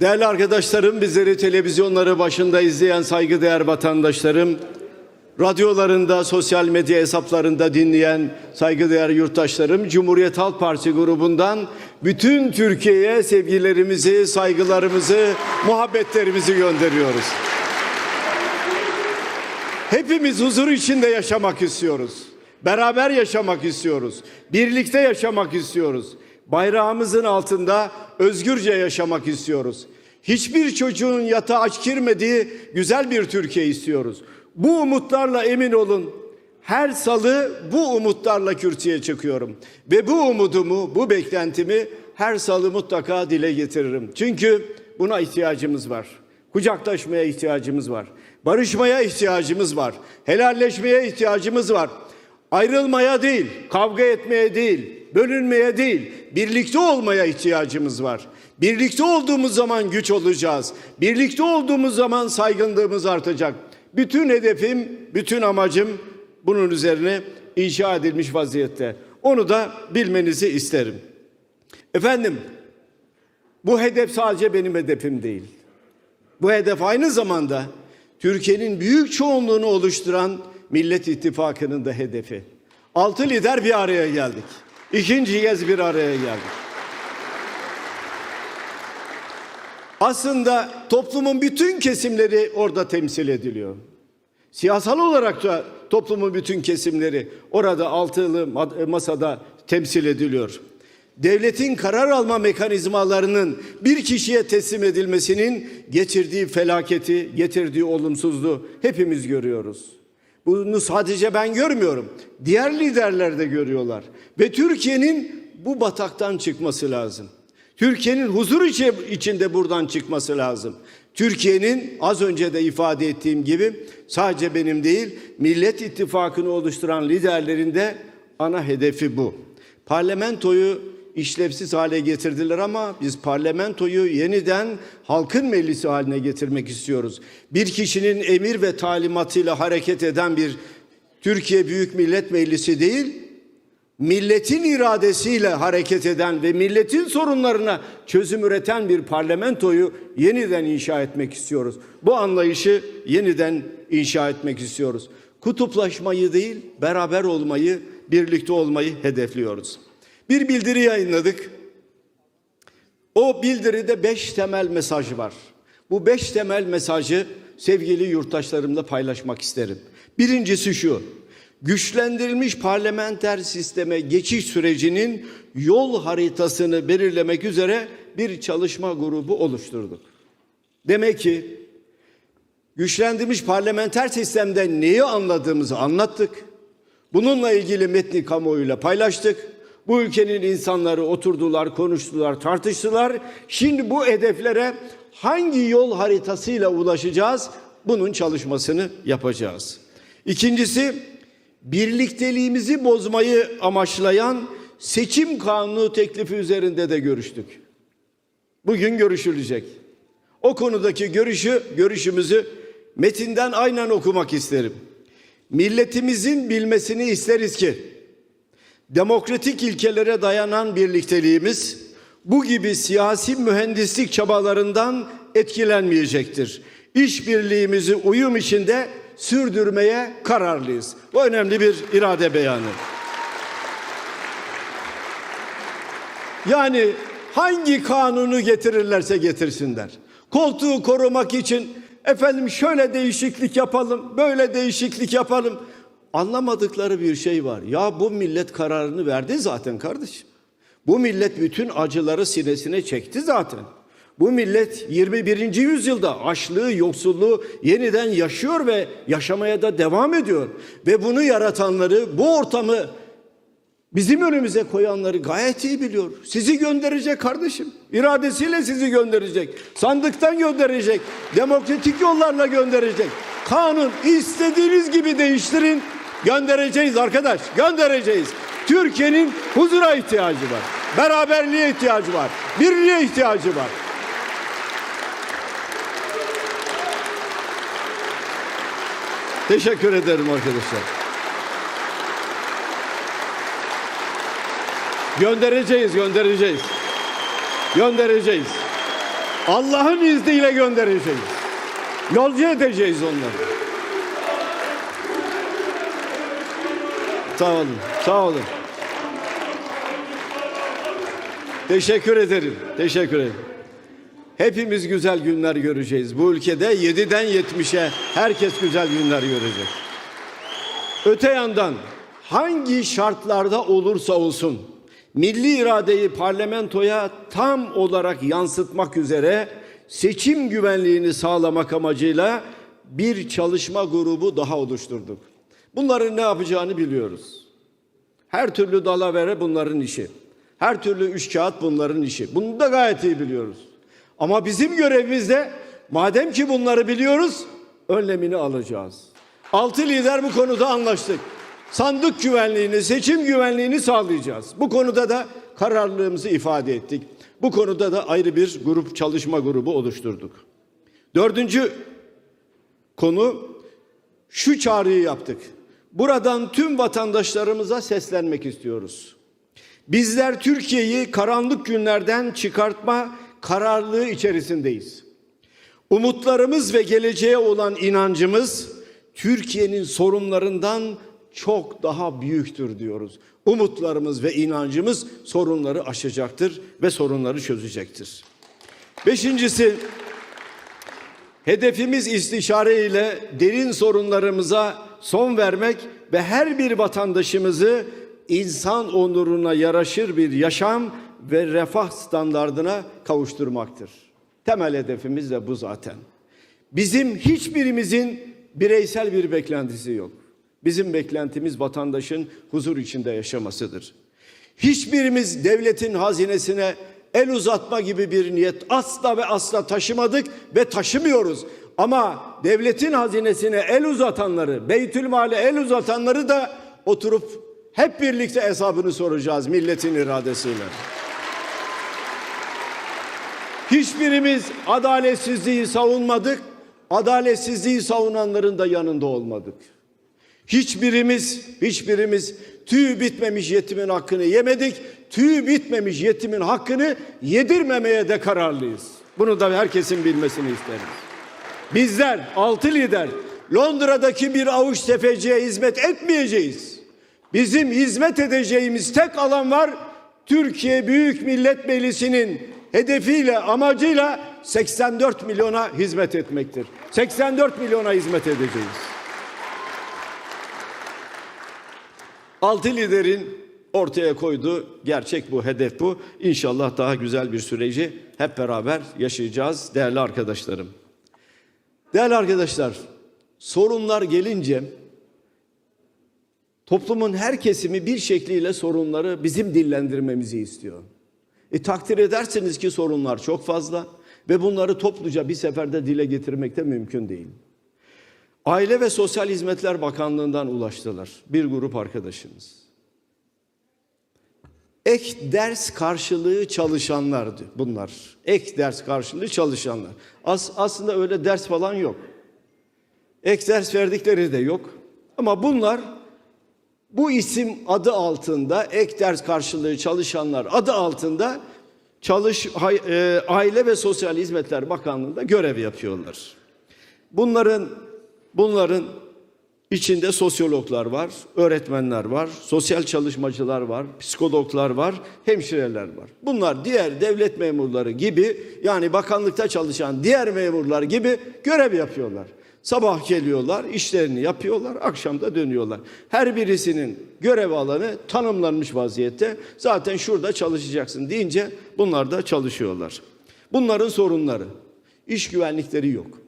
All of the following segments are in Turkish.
Değerli arkadaşlarım, bizleri televizyonları başında izleyen saygıdeğer vatandaşlarım, radyolarında, sosyal medya hesaplarında dinleyen saygıdeğer yurttaşlarım, Cumhuriyet Halk Partisi grubundan bütün Türkiye'ye sevgilerimizi, saygılarımızı, muhabbetlerimizi gönderiyoruz. Hepimiz huzur içinde yaşamak istiyoruz. Beraber yaşamak istiyoruz. Birlikte yaşamak istiyoruz. Bayrağımızın altında özgürce yaşamak istiyoruz. Hiçbir çocuğun yatağa aç girmediği güzel bir Türkiye istiyoruz. Bu umutlarla emin olun. Her salı bu umutlarla kürsüye çıkıyorum. Ve bu umudumu, bu beklentimi her salı mutlaka dile getiririm. Çünkü buna ihtiyacımız var. Kucaklaşmaya ihtiyacımız var. Barışmaya ihtiyacımız var. Helalleşmeye ihtiyacımız var. Ayrılmaya değil, kavga etmeye değil, bölünmeye değil, birlikte olmaya ihtiyacımız var. Birlikte olduğumuz zaman güç olacağız. Birlikte olduğumuz zaman saygınlığımız artacak. Bütün hedefim, bütün amacım bunun üzerine inşa edilmiş vaziyette. Onu da bilmenizi isterim. Efendim, bu hedef sadece benim hedefim değil. Bu hedef aynı zamanda Türkiye'nin büyük çoğunluğunu oluşturan Millet İttifakı'nın da hedefi. Altı lider bir araya geldik. İkinci kez bir araya geldik. Aslında toplumun bütün kesimleri orada temsil ediliyor. Siyasal olarak da toplumun bütün kesimleri orada altılı masada temsil ediliyor. Devletin karar alma mekanizmalarının bir kişiye teslim edilmesinin getirdiği felaketi, getirdiği olumsuzluğu hepimiz görüyoruz. Bunu sadece ben görmüyorum. Diğer liderler de görüyorlar. Ve Türkiye'nin bu bataktan çıkması lazım. Türkiye'nin huzur içinde buradan çıkması lazım. Türkiye'nin az önce de ifade ettiğim gibi sadece benim değil, Millet İttifakı'nı oluşturan liderlerin de ana hedefi bu. Parlamentoyu işlevsiz hale getirdiler ama biz parlamentoyu yeniden halkın meclisi haline getirmek istiyoruz. Bir kişinin emir ve talimatıyla hareket eden bir Türkiye Büyük Millet Meclisi değil, milletin iradesiyle hareket eden ve milletin sorunlarına çözüm üreten bir parlamentoyu yeniden inşa etmek istiyoruz. Bu anlayışı yeniden inşa etmek istiyoruz. Kutuplaşmayı değil, beraber olmayı, birlikte olmayı hedefliyoruz. Bir bildiri yayınladık. O bildiride beş temel mesaj var. Bu beş temel mesajı sevgili yurttaşlarımla paylaşmak isterim. Birincisi şu, güçlendirilmiş parlamenter sisteme geçiş sürecinin yol haritasını belirlemek üzere bir çalışma grubu oluşturduk. Demek ki güçlendirilmiş parlamenter sistemden neyi anladığımızı anlattık. Bununla ilgili metni kamuoyuyla paylaştık. Bu ülkenin insanları oturdular, konuştular, tartıştılar. Şimdi bu hedeflere hangi yol haritasıyla ulaşacağız? Bunun çalışmasını yapacağız. İkincisi, birlikteliğimizi bozmayı amaçlayan seçim kanunu teklifi üzerinde de görüştük. Bugün görüşülecek. O konudaki görüşü, görüşümüzü metinden aynen okumak isterim. Milletimizin bilmesini isteriz ki demokratik ilkelere dayanan birlikteliğimiz bu gibi siyasi mühendislik çabalarından etkilenmeyecektir. İşbirliğimizi uyum içinde sürdürmeye kararlıyız. Bu önemli bir irade beyanı. Yani hangi kanunu getirirlerse getirsinler. Koltuğu korumak için efendim şöyle değişiklik yapalım, böyle değişiklik yapalım. Anlamadıkları bir şey var. Ya bu millet kararını verdi zaten kardeşim. Bu millet bütün acıları sinesine çekti zaten. Bu millet 21. yüzyılda açlığı, yoksulluğu yeniden yaşıyor ve yaşamaya da devam ediyor. Ve bunu yaratanları, bu ortamı bizim önümüze koyanları gayet iyi biliyor. Sizi gönderecek kardeşim. İradesiyle sizi gönderecek. Sandıktan gönderecek. Demokratik yollarla gönderecek. Kanun istediğiniz gibi değiştirin. Göndereceğiz arkadaş. Göndereceğiz. Türkiye'nin huzura ihtiyacı var. Beraberliğe ihtiyacı var. Birliğe ihtiyacı var. Teşekkür ederim arkadaşlar. Göndereceğiz, göndereceğiz. Göndereceğiz. Allah'ın izniyle göndereceğiz. Yolcu edeceğiz onları. Sağ olun, sağ olun. Teşekkür ederim, teşekkür ederim. Hepimiz güzel günler göreceğiz. Bu ülkede 7'den 70'e herkes güzel günler görecek. Öte yandan hangi şartlarda olursa olsun milli iradeyi parlamentoya tam olarak yansıtmak üzere seçim güvenliğini sağlamak amacıyla bir çalışma grubu daha oluşturduk. Bunların ne yapacağını biliyoruz. Her türlü dalavere bunların işi. Her türlü üç kağıt bunların işi. Bunu da gayet iyi biliyoruz. Ama bizim görevimiz de madem ki bunları biliyoruz önlemini alacağız. Altı lider bu konuda anlaştık. Sandık güvenliğini, seçim güvenliğini sağlayacağız. Bu konuda da kararlılığımızı ifade ettik. Bu konuda da ayrı bir grup çalışma grubu oluşturduk. Dördüncü konu şu çağrıyı yaptık. Buradan tüm vatandaşlarımıza seslenmek istiyoruz. Bizler Türkiye'yi karanlık günlerden çıkartma kararlılığı içerisindeyiz. Umutlarımız ve geleceğe olan inancımız Türkiye'nin sorunlarından çok daha büyüktür diyoruz. Umutlarımız ve inancımız sorunları aşacaktır ve sorunları çözecektir. Beşincisi Hedefimiz istişare ile derin sorunlarımıza son vermek ve her bir vatandaşımızı insan onuruna yaraşır bir yaşam ve refah standardına kavuşturmaktır. Temel hedefimiz de bu zaten. Bizim hiçbirimizin bireysel bir beklentisi yok. Bizim beklentimiz vatandaşın huzur içinde yaşamasıdır. Hiçbirimiz devletin hazinesine el uzatma gibi bir niyet asla ve asla taşımadık ve taşımıyoruz. Ama devletin hazinesine el uzatanları, Beytülmal'e el uzatanları da oturup hep birlikte hesabını soracağız milletin iradesiyle. Hiçbirimiz adaletsizliği savunmadık, adaletsizliği savunanların da yanında olmadık. Hiçbirimiz, hiçbirimiz tüy bitmemiş yetimin hakkını yemedik. Tüy bitmemiş yetimin hakkını yedirmemeye de kararlıyız. Bunu da herkesin bilmesini isteriz. Bizler altı lider Londra'daki bir avuç tefeciye hizmet etmeyeceğiz. Bizim hizmet edeceğimiz tek alan var. Türkiye Büyük Millet Meclisi'nin hedefiyle, amacıyla 84 milyona hizmet etmektir. 84 milyona hizmet edeceğiz. Altı liderin ortaya koyduğu gerçek bu, hedef bu. İnşallah daha güzel bir süreci hep beraber yaşayacağız değerli arkadaşlarım. Değerli arkadaşlar, sorunlar gelince toplumun her kesimi bir şekliyle sorunları bizim dillendirmemizi istiyor. E takdir edersiniz ki sorunlar çok fazla ve bunları topluca bir seferde dile getirmek de mümkün değil. Aile ve Sosyal Hizmetler Bakanlığı'ndan ulaştılar bir grup arkadaşımız. Ek ders karşılığı çalışanlardı bunlar. Ek ders karşılığı çalışanlar. As aslında öyle ders falan yok. Ek ders verdikleri de yok. Ama bunlar bu isim adı altında ek ders karşılığı çalışanlar adı altında çalış e, Aile ve Sosyal Hizmetler Bakanlığı'nda görev yapıyorlar. Bunların bunların içinde sosyologlar var, öğretmenler var, sosyal çalışmacılar var, psikologlar var, hemşireler var. Bunlar diğer devlet memurları gibi yani bakanlıkta çalışan diğer memurlar gibi görev yapıyorlar. Sabah geliyorlar, işlerini yapıyorlar, akşam da dönüyorlar. Her birisinin görev alanı tanımlanmış vaziyette. Zaten şurada çalışacaksın deyince bunlar da çalışıyorlar. Bunların sorunları, iş güvenlikleri yok.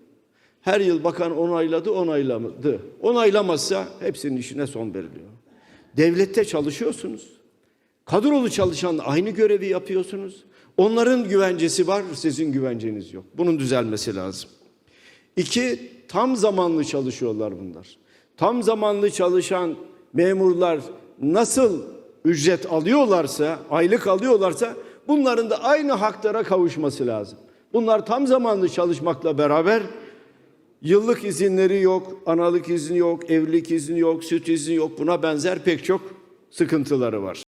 Her yıl bakan onayladı, onaylamadı. Onaylamazsa hepsinin işine son veriliyor. Devlette çalışıyorsunuz. Kadrolu çalışan aynı görevi yapıyorsunuz. Onların güvencesi var, sizin güvenceniz yok. Bunun düzelmesi lazım. İki, tam zamanlı çalışıyorlar bunlar. Tam zamanlı çalışan memurlar nasıl ücret alıyorlarsa, aylık alıyorlarsa bunların da aynı haklara kavuşması lazım. Bunlar tam zamanlı çalışmakla beraber yıllık izinleri yok, analık izni yok, evlilik izni yok, süt izni yok. Buna benzer pek çok sıkıntıları var.